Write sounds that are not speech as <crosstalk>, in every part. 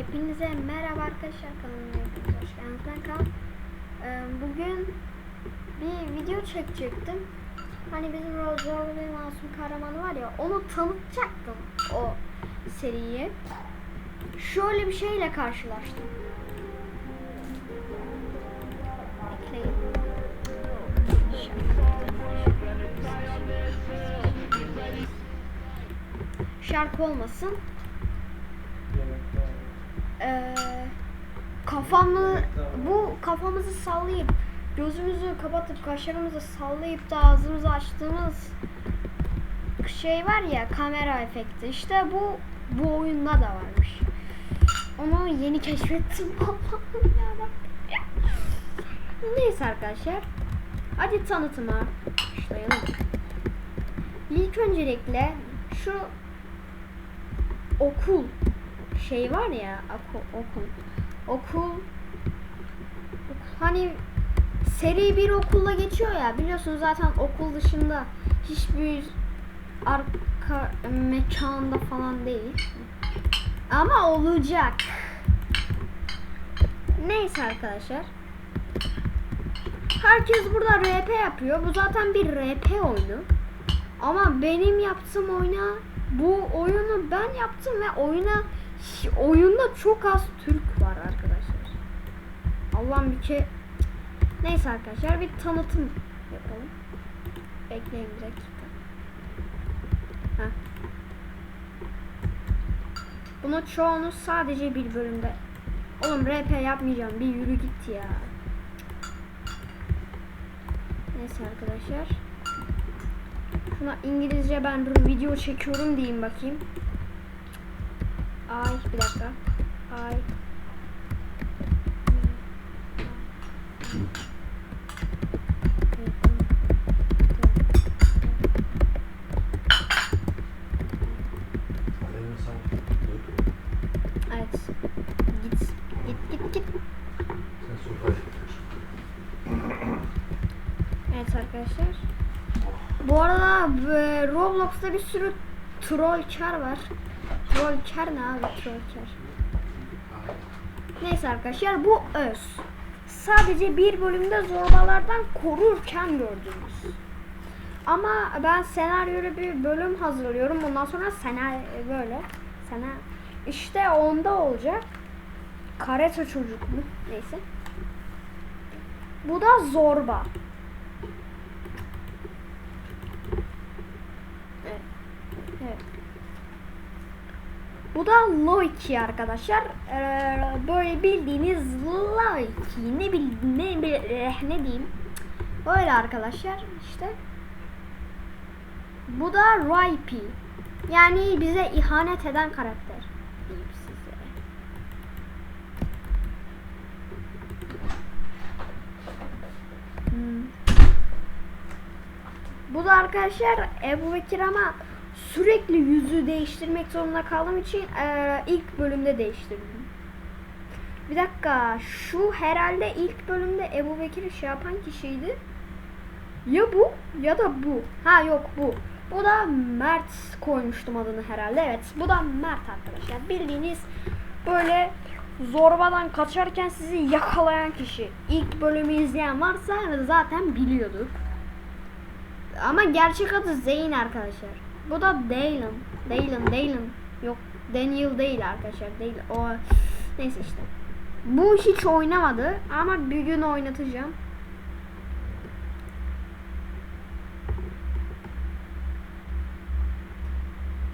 Hepinize merhaba arkadaşlar kanalıma hoş geldiniz. Ben Kaan. Ee, Bugün bir video çekecektim. Hani bizim Rozorlu ve Masum Kahramanı var ya onu tanıtacaktım o seriyi. Şöyle bir şeyle karşılaştım. Bekleyin. Şarkı olmasın. Ee, kafamı bu kafamızı sallayıp gözümüzü kapatıp kaşlarımızı sallayıp da ağzımızı açtığımız şey var ya kamera efekti işte bu bu oyunda da varmış. Onu yeni keşfettim. Allah'ım <laughs> yarabbim. Neyse arkadaşlar. Hadi tanıtıma başlayalım. İlk öncelikle şu okul şey var ya okul. Okul hani seri bir okulla geçiyor ya biliyorsunuz zaten okul dışında hiçbir arka mekanda falan değil. Ama olacak. Neyse arkadaşlar. Herkes burada RP yapıyor. Bu zaten bir RP oyunu. Ama benim yaptığım oyuna bu oyunu ben yaptım ve oyuna oyunda çok az Türk var arkadaşlar. Allah'ım bir ke Neyse arkadaşlar bir tanıtım yapalım. Bekleyin bir dakika. Heh. Bunu çoğunu sadece bir bölümde. Oğlum RP yapmayacağım. Bir yürü git ya. Neyse arkadaşlar. Şuna İngilizce ben dur video çekiyorum diyeyim bakayım. Ay bir dakika. Ay. Evet. Git. Git git git. Evet arkadaşlar. Bu arada e, Roblox'ta bir sürü trollker var. Trollker ne abi trollker? Neyse arkadaşlar bu öz. Sadece bir bölümde zorbalardan korurken gördünüz. Ama ben senaryolu bir bölüm hazırlıyorum. Bundan sonra senaryo böyle. Sena işte onda olacak. Karate çocuk mu? Neyse. Bu da zorba. Evet. Evet. Bu da Loki arkadaşlar. Ee, böyle bildiğiniz Loki. Ne bil ne bil eh, ne diyeyim? Böyle arkadaşlar işte. Bu da Raipi. Yani bize ihanet eden karakter. Diyeyim size. Hmm. Bu da arkadaşlar Ebu Bekir ama sürekli yüzü değiştirmek zorunda kaldığım için eee, ilk bölümde değiştirdim. Bir dakika şu herhalde ilk bölümde Ebu Bekir'i şey yapan kişiydi. Ya bu ya da bu. Ha yok bu. Bu da Mert koymuştum adını herhalde. Evet bu da Mert arkadaşlar. Bildiğiniz böyle zorbadan kaçarken sizi yakalayan kişi. İlk bölümü izleyen varsa zaten biliyordur. Ama gerçek adı Zeyn arkadaşlar. Bu da Dalen. Dalen, Dalen. Yok Daniel değil arkadaşlar. Değil. O neyse işte. Bu hiç oynamadı ama bir gün oynatacağım.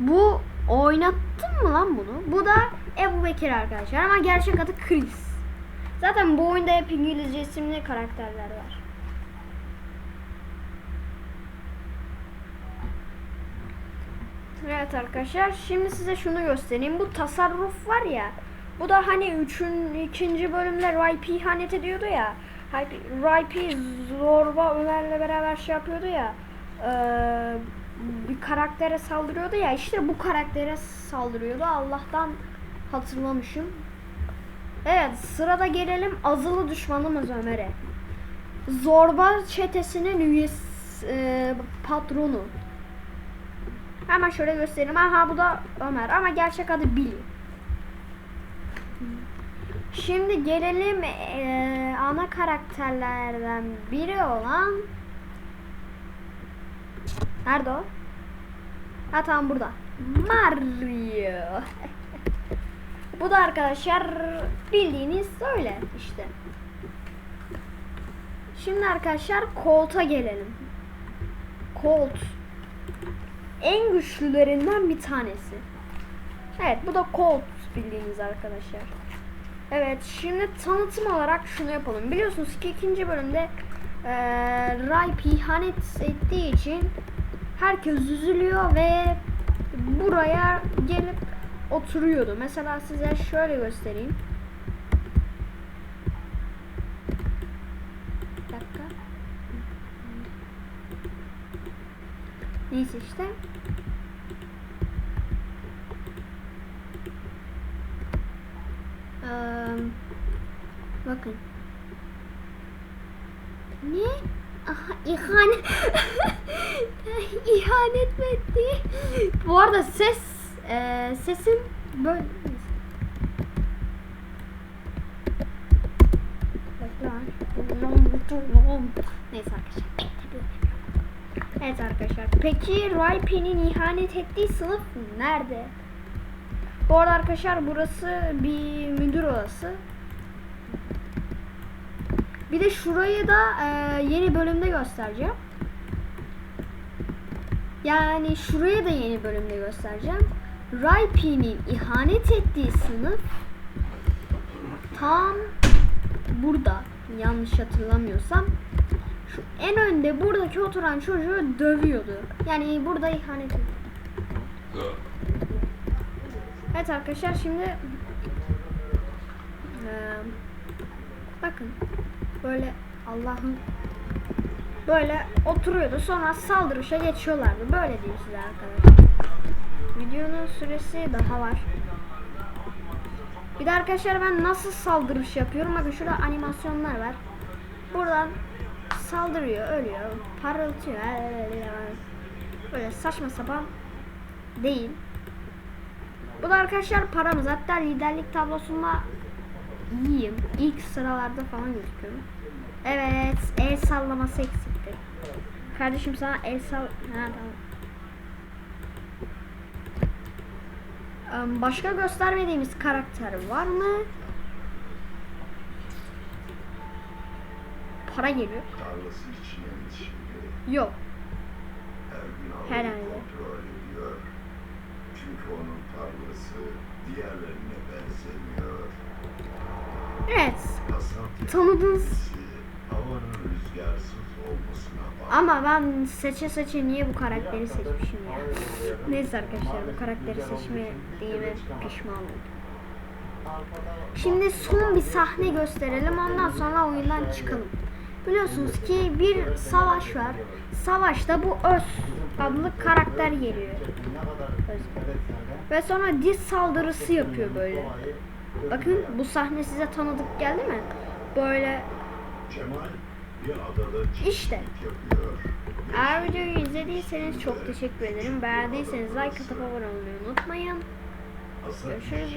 Bu oynattım mı lan bunu? Bu da Ebu Bekir arkadaşlar ama gerçek adı Chris. Zaten bu oyunda hep İngilizce isimli karakterler var. Evet arkadaşlar şimdi size şunu göstereyim. Bu tasarruf var ya. Bu da hani üçün, ikinci bölümde Raipi ihanet ediyordu ya. Raipi zorba Ömer'le beraber şey yapıyordu ya. bir karaktere saldırıyordu ya. işte bu karaktere saldırıyordu. Allah'tan hatırlamışım. Evet sırada gelelim azılı düşmanımız Ömer'e. Zorba çetesinin üyesi patronu. Hemen şöyle göstereyim. Aha bu da Ömer ama gerçek adı Billy. Şimdi gelelim eee, ana karakterlerden biri olan Nerede o? Ha tamam burada. Mario. <laughs> Bu da arkadaşlar bildiğiniz öyle işte. Şimdi arkadaşlar Colt'a gelelim. Colt en güçlülerinden bir tanesi. Evet bu da Colt bildiğiniz arkadaşlar. Evet şimdi tanıtım olarak şunu yapalım. Biliyorsunuz ki ikinci bölümde eee Ripe ihanet ettiği için herkes üzülüyor ve buraya gelip oturuyordu. Mesela size şöyle göstereyim. Bir dakika. Neyse işte. Eee, bakın. Ne? Aha, ihanet. <laughs> ihanet mi etti? Bu arada ses eee, sesim böyle. Neyse arkadaşlar. Evet arkadaşlar. Peki Raipe'nin ihanet ettiği sınıf nerede? Bu arada arkadaşlar burası bir müdür odası. Bir de şurayı da e, yeni bölümde göstereceğim. Yani şuraya da yeni bölümde göstereceğim. Raipe'nin ihanet ettiği sınıf tam burada. Yanlış hatırlamıyorsam. Şu en önde buradaki oturan çocuğu dövüyordu. Yani burada ihanet ediyor. Evet arkadaşlar şimdi eee, bakın böyle Allah'ın böyle oturuyordu sonra saldırışa geçiyorlardı. Böyle diyeyim size arkadaşlar. Videonun süresi daha var. Bir de arkadaşlar ben nasıl saldırış yapıyorum? Bakın şurada animasyonlar var. Buradan saldırıyor, ölüyor, parıltıyor. Böyle saçma sapan değil. Bu da arkadaşlar paramız. Hatta liderlik tablosunda iyiyim. İlk sıralarda falan gözüküyorum. Evet, el sallaması eksikti. Kardeşim sana el sall... Ha tamam. Başka göstermediğimiz karakter var mı? Para geliyor. Yok. Herhalde. Çünkü onun tarlası diğerlerine benzemiyor. Evet. Tanıdınız. Ama ben seçe seçe niye bu karakteri seçmişim ya? Neyse arkadaşlar bu karakteri seçmediğime pişman oldum. Şimdi son bir sahne gösterelim ondan sonra oyundan çıkalım. Biliyorsunuz ki bir savaş var. Savaşta bu Öz adlı karakter geliyor. Ve sonra diz saldırısı yapıyor böyle. Bakın bu sahne size tanıdık geldi mi? Böyle İşte. Eğer videoyu izlediyseniz çok teşekkür ederim. Beğendiyseniz like atıp abone olmayı unutmayın. Görüşürüz